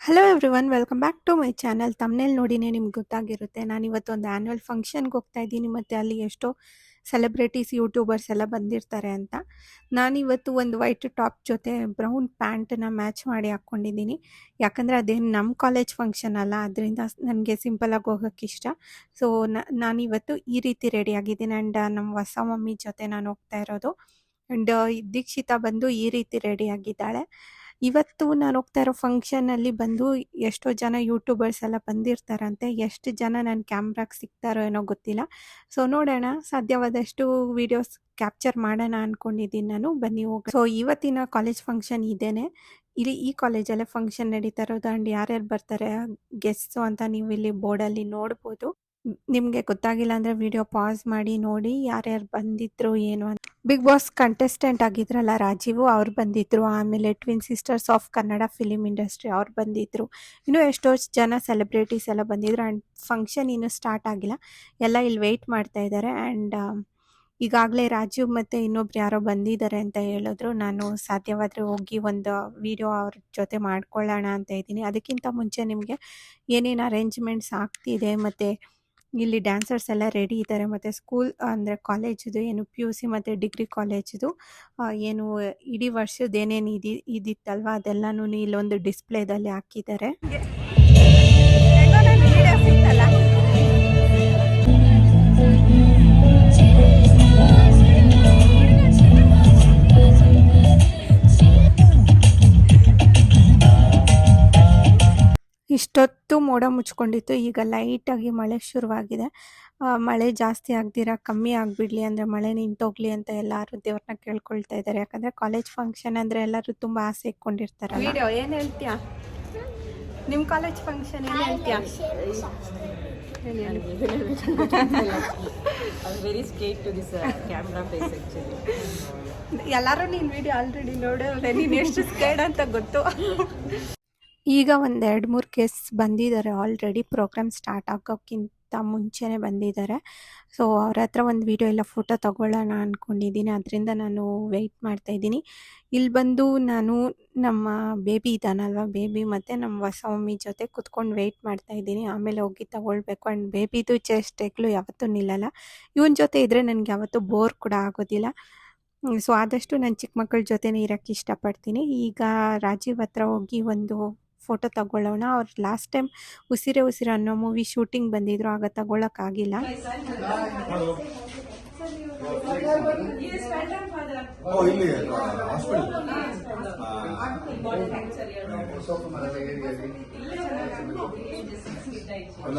Hello everyone welcome back to my channel ತಮ್ಮನೇಲಿ ನೋಡಿನೇ ನಿಮ್ಗೆ ಗೊತ್ತಾಗಿರುತ್ತೆ. ನಾನು ಇವತ್ತು ಒಂದು ಆ್ಯನ್ಯುವಲ್ ಫಂಕ್ಷನ್ಗೆ ಹೋಗ್ತಾ ಇದ್ದೀನಿ. ಮತ್ತು ಅಲ್ಲಿ ಎಷ್ಟೋ ಸೆಲೆಬ್ರಿಟೀಸ್ ಯೂಟ್ಯೂಬರ್ಸ್ ಎಲ್ಲ ಬಂದಿರ್ತಾರೆ ಅಂತ. ನಾನಿವತ್ತು ಒಂದು ವೈಟ್ ಟಾಪ್ ಜೊತೆ ಬ್ರೌನ್ ಪ್ಯಾಂಟನ್ನ ಮ್ಯಾಚ್ ಮಾಡಿ ಹಾಕ್ಕೊಂಡಿದ್ದೀನಿ ಯಾಕಂದರೆ ಅದೇನು ನಮ್ಮ ಕಾಲೇಜ್ ಫಂಕ್ಷನ್ ಅಲ್ಲ, ಅದರಿಂದ ನನಗೆ ಸಿಂಪಲಾಗಿ ಹೋಗೋಕ್ಕೆ ಇಷ್ಟ. ಸೊ ನಾನಿವತ್ತು ಈ ರೀತಿ ರೆಡಿ ಆಗಿದ್ದೀನಿ. ಆ್ಯಂಡ್ ನಮ್ಮ ಹೊಸ ಮಮ್ಮಿ ಜೊತೆ ನಾನು ಹೋಗ್ತಾ ಇರೋದು. ಆ್ಯಂಡ್ ದೀಕ್ಷಿತಾ ಬಂದು ಈ ರೀತಿ ರೆಡಿ ಆಗಿದ್ದಾಳೆ. ಇವತ್ತು ನಾನು ಹೋಗ್ತಾ ಇರೋ ಫಂಕ್ಷನಲ್ಲಿ ಬಂದು ಎಷ್ಟೋ ಜನ ಯೂಟ್ಯೂಬರ್ಸ್ ಎಲ್ಲ ಬಂದಿರ್ತಾರಂತೆ, ಎಷ್ಟು ಜನ ನನ್ನ ಕ್ಯಾಮ್ರಾಗೆ ಸಿಗ್ತಾರೋ ಏನೋ ಗೊತ್ತಿಲ್ಲ. ಸೊ ನೋಡೋಣ, ಸಾಧ್ಯವಾದಷ್ಟು ವಿಡಿಯೋಸ್ ಕ್ಯಾಪ್ಚರ್ ಮಾಡೋಣ ಅಂದ್ಕೊಂಡಿದ್ದೀನಿ ನಾನು. ಬನ್ನಿ ಹೋಗಿ ಸೊ ಇವತ್ತಿನ ಕಾಲೇಜ್ ಫಂಕ್ಷನ್ ಇದೇನೆ. ಇಲ್ಲಿ ಈ ಕಾಲೇಜಲ್ಲೇ ಫಂಕ್ಷನ್ ನಡೀತಾ ಇರೋದು. ಆ್ಯಂಡ್ ಯಾರ್ಯಾರು ಬರ್ತಾರೆ ಗೆಸ್ಟ್ಸು ಅಂತ ನೀವು ಇಲ್ಲಿ ಬೋರ್ಡಲ್ಲಿ ನೋಡ್ಬೋದು. ನಿಮಗೆ ಗೊತ್ತಾಗಿಲ್ಲ ಅಂದರೆ ವಿಡಿಯೋ ಪಾಸ್ ಮಾಡಿ, ನೋಡಿ ಯಾರ್ಯಾರು ಬಂದಿದ್ರು ಏನು ಅಂತ. ಬಿಗ್ ಬಾಸ್ ಕಂಟೆಸ್ಟೆಂಟ್ ಆಗಿದ್ರಲ್ಲ ರಾಜೀವು, ಅವ್ರು ಬಂದಿದ್ರು. ಆಮೇಲೆ twin sisters of Kannada film industry ಅವ್ರು ಬಂದಿದ್ರು. ಇನ್ನೂ ಎಷ್ಟೋ ಜನ ಸೆಲೆಬ್ರಿಟೀಸ್ ಎಲ್ಲ ಬಂದಿದ್ರು. ಆ್ಯಂಡ್ ಫಂಕ್ಷನ್ ಇನ್ನೂ ಸ್ಟಾರ್ಟ್ ಆಗಿಲ್ಲ. ಎಲ್ಲ ಇಲ್ಲಿ ವೆಯ್ಟ್ ಮಾಡ್ತಾ ಇದ್ದಾರೆ. ಆ್ಯಂಡ್ ಈಗಾಗಲೇ ರಾಜೀವ್ ಮತ್ತು ಇನ್ನೊಬ್ರು ಯಾರೋ ಬಂದಿದ್ದಾರೆ ಅಂತ ಹೇಳಿದ್ರು. ನಾನು ಸಾಧ್ಯವಾದರೆ ಹೋಗಿ ಒಂದು ವಿಡಿಯೋ ಅವ್ರ ಜೊತೆ ಮಾಡ್ಕೊಳ್ಳೋಣ ಅಂತ ಇದ್ದೀನಿ. ಅದಕ್ಕಿಂತ ಮುಂಚೆ ನಿಮಗೆ ಏನೇನು ಅರೇಂಜ್ಮೆಂಟ್ಸ್ ಆಗ್ತಿದೆ ಮತ್ತು ಇಲ್ಲಿ ಡ್ಯಾನ್ಸರ್ಸ್ ಎಲ್ಲ ರೆಡಿ ಇದ್ದಾರೆ ಮತ್ತು ಸ್ಕೂಲ್ ಅಂದರೆ ಕಾಲೇಜಿದು ಏನು ಪಿ ಯು ಸಿ ಮತ್ತು ಡಿಗ್ರಿ ಕಾಲೇಜಿದು ಏನು ಇಡೀ ವರ್ಷದ ಏನೇನು ಇದಿ, ಇದಿತ್ತಲ್ವ ಅದೆಲ್ಲನೂ ಇಲ್ಲೊಂದು ಡಿಸ್ಪ್ಲೇದಲ್ಲಿ ಹಾಕಿದ್ದಾರೆ ಇಷ್ಟೊತ್ತು ಮೋಡ ಮುಚ್ಕೊಂಡಿತ್ತು. ಈಗ ಲೈಟಾಗಿ ಮಳೆ ಶುರುವಾಗಿದೆ. ಮಳೆ ಜಾಸ್ತಿ ಆಗ್ದಿರ ಕಮ್ಮಿ ಆಗಿಬಿಡ್ಲಿ ಅಂದರೆ ಮಳೆ ನಿಂತೋಗ್ಲಿ ಅಂತ ಎಲ್ಲರೂ ದೇವ್ರನ್ನ ಕೇಳ್ಕೊಳ್ತಾ ಇದ್ದಾರೆ ಯಾಕಂದರೆ ಕಾಲೇಜ್ ಫಂಕ್ಷನ್ ಅಂದರೆ ಎಲ್ಲರೂ ತುಂಬ ಆಸೆ ಇಟ್ಕೊಂಡಿರ್ತಾರೆ ವಿಡಿಯೋ ಏನು ಹೇಳ್ತೀಯಾ? ನಿಮ್ಮ ಕಾಲೇಜ್ ಫಂಕ್ಷನ್ ಏನು ಹೇಳ್ತೀಯಾ? actually. ಎಲ್ಲರೂ ನೀನು ವಿಡಿಯೋ ಆಲ್ರೆಡಿ ನೋಡಿ. ನೀನು ಎಷ್ಟು ಸ್ಕೇಡ್ ಅಂತ ಗೊತ್ತು. ಈಗ ಒಂದು ಎರಡು ಮೂರು ಕೇಸ್ ಬಂದಿದ್ದಾರೆ ಆಲ್ರೆಡಿ ಪ್ರೋಗ್ರಾಮ್ ಸ್ಟಾರ್ಟ್ ಆಗೋಕ್ಕಿಂತ ಮುಂಚೆನೇ ಬಂದಿದ್ದಾರೆ ಸೊ ಅವ್ರ ಹತ್ರ ಒಂದು ವಿಡಿಯೋ ಎಲ್ಲ ಫೋಟೋ ತಗೊಳ್ಳೋಣ ಅಂದ್ಕೊಂಡಿದ್ದೀನಿ ಅದರಿಂದ ನಾನು ವೆಯ್ಟ್ ಮಾಡ್ತಾ ಇದ್ದೀನಿ. ಇಲ್ಲಿ ಬಂದು ನಾನು ನಮ್ಮ ಬೇಬಿ ಇದ್ದಾನಲ್ವ ಬೇಬಿ ಮತ್ತು ನಮ್ಮ ಹೊಸ ಮಮ್ಮಿ ಜೊತೆ ಕುತ್ಕೊಂಡು ವೆಯ್ಟ್ ಮಾಡ್ತಾ ಇದ್ದೀನಿ. ಆಮೇಲೆ ಹೋಗಿ ತಗೊಳ್ಬೇಕು. ಆ್ಯಂಡ್ ಬೇಬಿದು ಚೇಷ್ಟೆಗಳು ಯಾವತ್ತೂ ನಿಲ್ಲಲ್ಲ. ಇವನ ಜೊತೆ ಇದ್ದರೆ ನನಗೆ ಯಾವತ್ತೂ ಬೋರ್ ಕೂಡ ಆಗೋದಿಲ್ಲ. ಸೊ ಆದಷ್ಟು ನಾನು ಚಿಕ್ಕ ಮಕ್ಕಳ ಜೊತೆನೇ ಇರೋಕ್ಕೆ ಇಷ್ಟಪಡ್ತೀನಿ. ಈಗ ರಾಜೀವ್ ಹತ್ರ ಹೋಗಿ ಒಂದು ಫೋಟೋ ತಗೊಳ್ಳೋಣ. ಅವ್ರು ಲಾಸ್ಟ್ ಟೈಮ್ ಉಸಿರೇ ಉಸಿರು ಅನ್ನೋ ಮೂವಿ ಶೂಟಿಂಗ್ ಬಂದಿದ್ರು ಆಗ ತಗೊಳಕ್ಕಾಗಿಲ್ಲ. ಓ ಇಲ್ಲಿ ಹಾಸ್ಪಿಟಲ್ ಅಲ್ಲ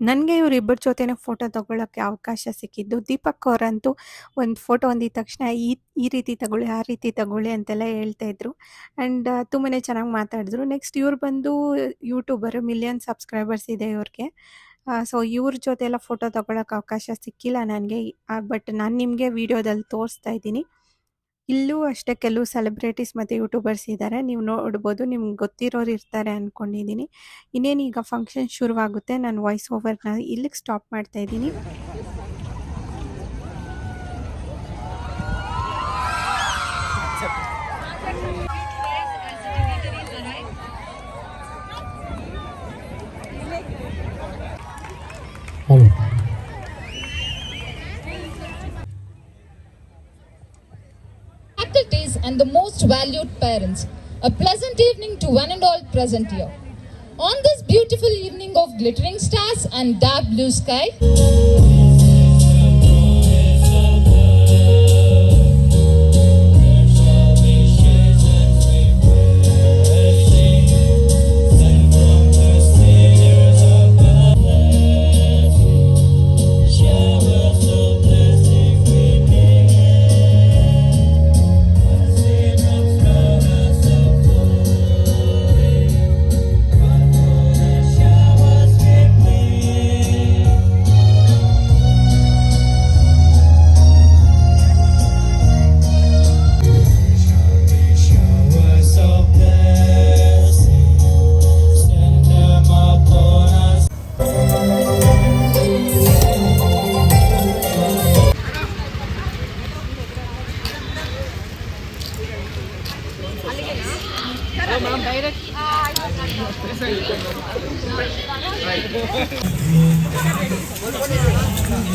ನನಗೆ ಇವರಿಬ್ಬರ ಜೊತೆನೇ ಫೋಟೋ ತಗೊಳ್ಳೋಕ್ಕೆ ಅವಕಾಶ ಸಿಕ್ಕಿದ್ದು ದೀಪಕ್ ಅವರಂತೂ ಒಂದು ಫೋಟೋ ಹೊಂದಿದ ತಕ್ಷಣ ಈ ಈ ರೀತಿ ತಗೊಳ್ಳಿ, ಆ ರೀತಿ ತಗೊಳ್ಳಿ ಅಂತೆಲ್ಲ ಹೇಳ್ತಾ ಇದ್ರು. ಆ್ಯಂಡ್ ತುಂಬಾ ಚೆನ್ನಾಗಿ ಮಾತಾಡಿದ್ರು. ನೆಕ್ಸ್ಟ್ ಇವ್ರು ಬಂದು ಯೂಟ್ಯೂಬರ್ ಮಿಲಿಯನ್ ಸಬ್ಸ್ಕ್ರೈಬರ್ಸ್ ಇದೆ ಇವ್ರಿಗೆ. ಸೊ ಇವ್ರ ಜೊತೆ ಎಲ್ಲ ಫೋಟೋ ತಗೊಳ್ಳೋಕೆ ಅವಕಾಶ ಸಿಕ್ಕಿಲ್ಲ ನನಗೆ. ಬಟ್ ನಾನು ನಿಮಗೆ ವಿಡಿಯೋದಲ್ಲಿ ತೋರಿಸ್ತಾ ಇದ್ದೀನಿ. ಇಲ್ಲೂ ಅಷ್ಟೇ ಕೆಲವು ಸೆಲೆಬ್ರಿಟೀಸ್ ಮತ್ತು ಯೂಟ್ಯೂಬರ್ಸ್ ಇದ್ದಾರೆ ನೀವು ನೋಡ್ಬೋದು, ನಿಮ್ಗೆ ಗೊತ್ತಿರೋರು ಇರ್ತಾರೆ ಅಂದ್ಕೊಂಡಿದ್ದೀನಿ ಇನ್ನೇನು ಈಗ ಫಂಕ್ಷನ್ ಶುರುವಾಗುತ್ತೆ, ನಾನು ವಾಯ್ಸ್ ಓವರ್ನ ಇಲ್ಲಿಗೆ ಸ್ಟಾಪ್ ಮಾಡ್ತಾ and the most valued parents. A pleasant evening to one and all present here. On this beautiful evening of glittering stars and dark blue sky,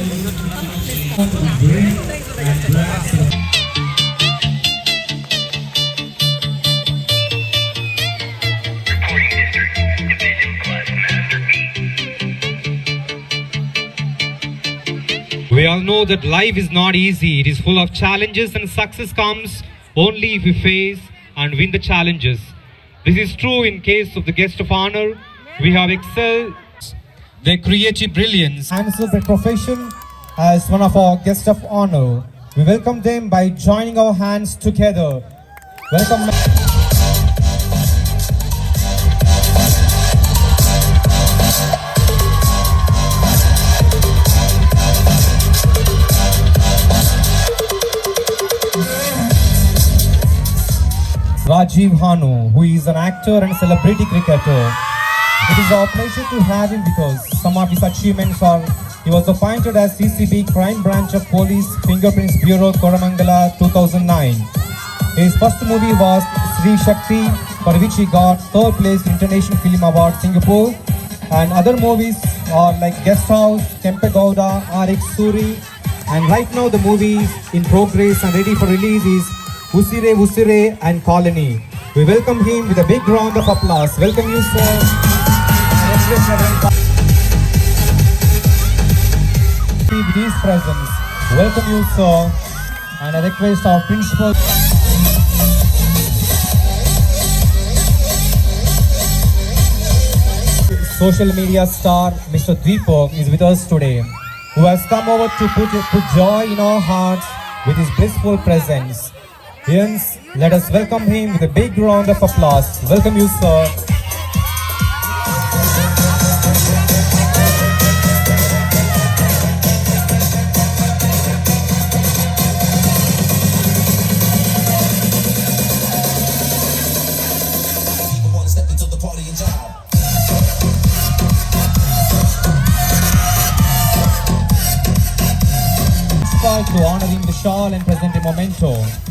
We all know that life is not easy. It is full of challenges, and success comes only if we face and win the challenges. This is true in case of the guest of honor. We have excelled their creative brilliance answer their profession as one of our guests of honor. We welcome them by joining our hands together. Welcome. Rajiv Hanu, who is an actor and celebrity cricketer. It is our pleasure to have him because some of his achievements are he was appointed as CCB Crime Branch of Police Fingerprints Bureau Koramangala 2009. His first movie was Sri Shakti for which he got third place International Film Award Singapore and other movies are like Guest House, Kempe Gowda, RX Suri and right now the movie in progress and ready for release is Usire Usire and Colony. We welcome him with a big round of applause. Welcome you sir. His presence. Welcome you, sir. And I request our principal. Social media star Mr. Deepak is with us today, who has come over to put, put joy in our hearts with his blissful presence. Hence, let us welcome him with a big round of applause. Welcome you, sir. Charles em presente momento.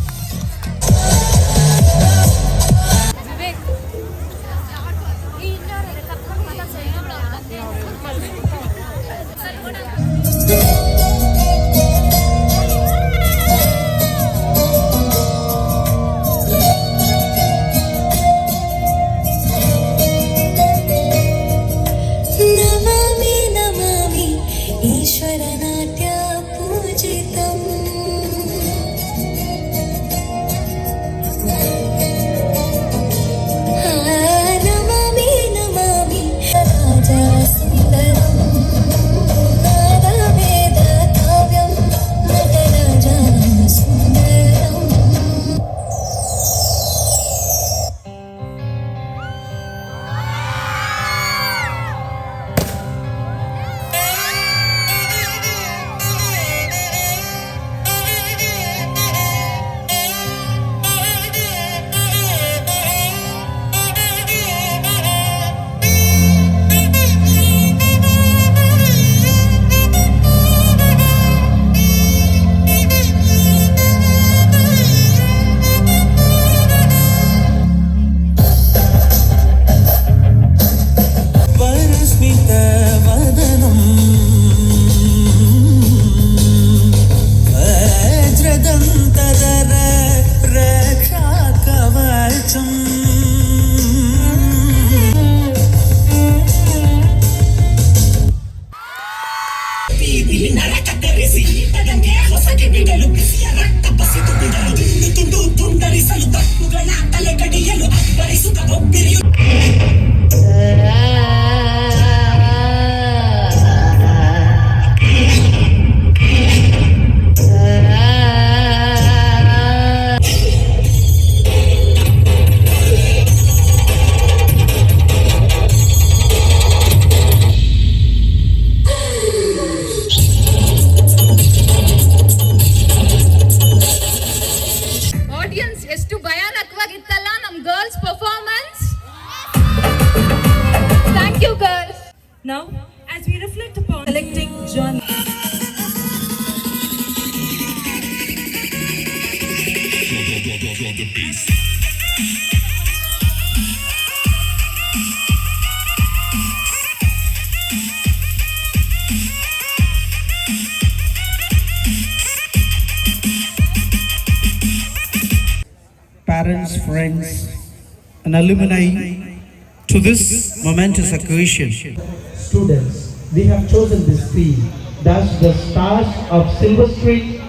Now, as we reflect upon collecting John, Parents, friends, and alumni to this momentous occasion students, we have chosen this theme. Thus, the stars of Silver Street,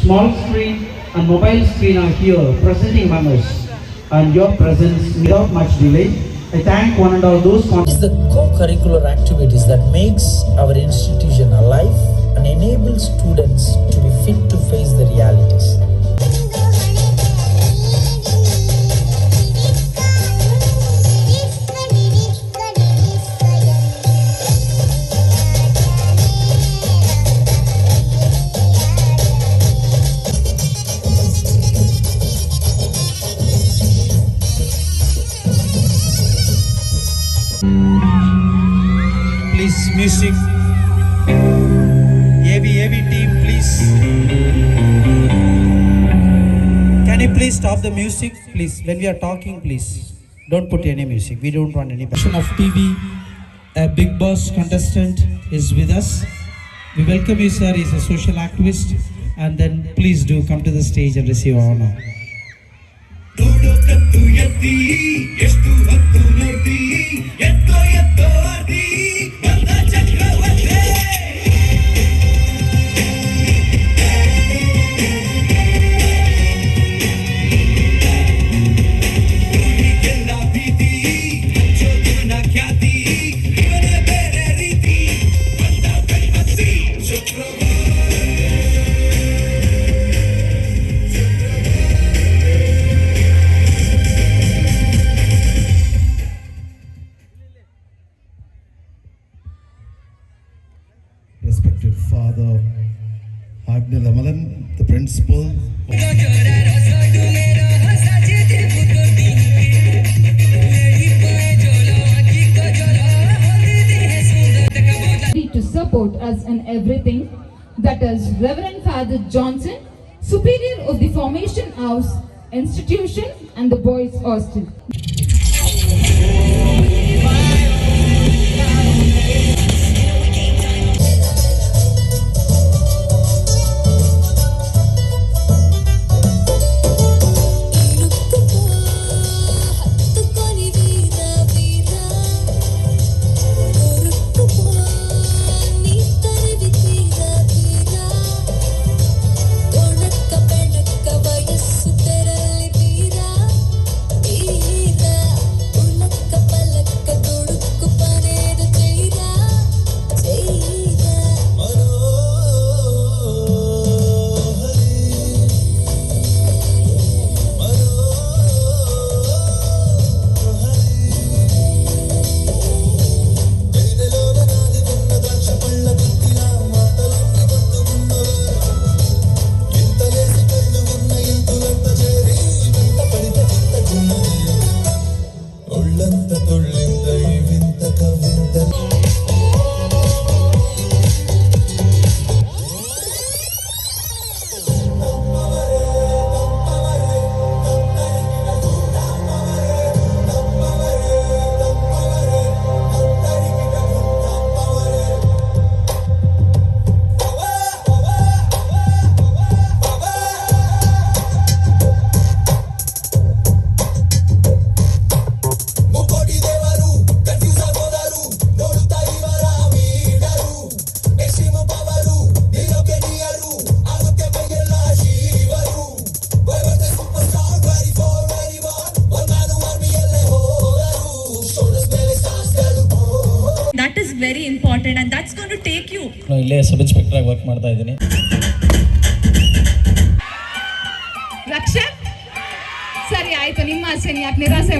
Small Street, and Mobile Screen are here presenting us. And your presence, without much delay, I thank one and all those. Is the co-curricular activities that makes our institution alive and enables students to be fit to face the realities. Stop the music, please? When we are talking, please. Don't put any music. We don't want any. Passion of TV, a Big Boss contestant is with us. We welcome you, sir. He's a social activist. And then please do come to the stage and receive our honor. Respected to support us in everything. That is Reverend Father Johnson, Superior of the Formation House Institution and the Boys Hostel. ನಾನು ಇಲ್ಲೇ sub inspector ಆಗಿ work ಮಾಡ್ತಾ ಇದ್ದೀನಿ. ಸರಿ ಆಯ್ತು. ನಿಮ್ಮ ಆಸೆ ಯಾಕೆ ನಿರಾಸೆ